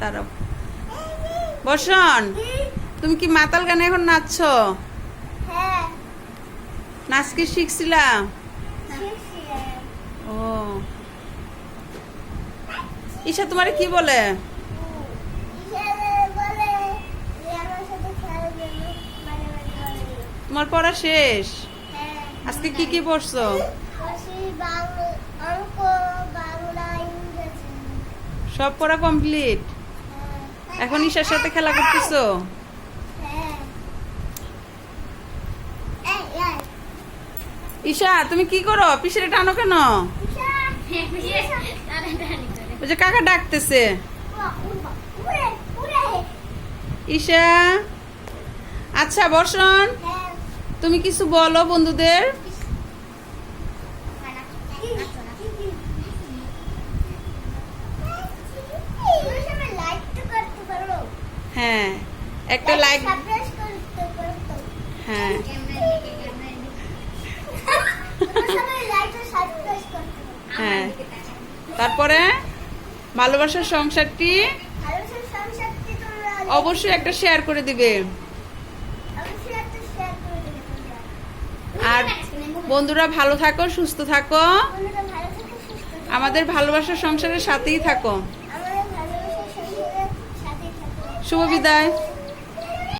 তারা বসন তুমি কি মাতাল গানে এখন নাচছো? হ্যাঁ। নাচ কি শিখছিলা? ও। ঈশা তোমার কি বলে? তোমার পড়া শেষ? হ্যাঁ। আজকে কি কি পড়ছো? সব পড়া কমপ্লিট? এখন ঈশার সাথে খেলা করতেছো? ঈশা, তুমি কি করো? পিছনে টানো কেন? যে কাকা ডাকতেছে। ঈশা আচ্ছা বর্ষণ, তুমি কিছু বলো বন্ধুদের। হ্যাঁ একটা লাইক হ্যাঁ। হ্যাঁ। তারপরে ভালোবাসার সংসারটি অবশ্যই একটা শেয়ার করে দিবে। আর বন্ধুরা ভালো থাকো সুস্থ থাকো। আমাদের ভালোবাসার সংসারের সাথেই থাকো। Shubhabidai.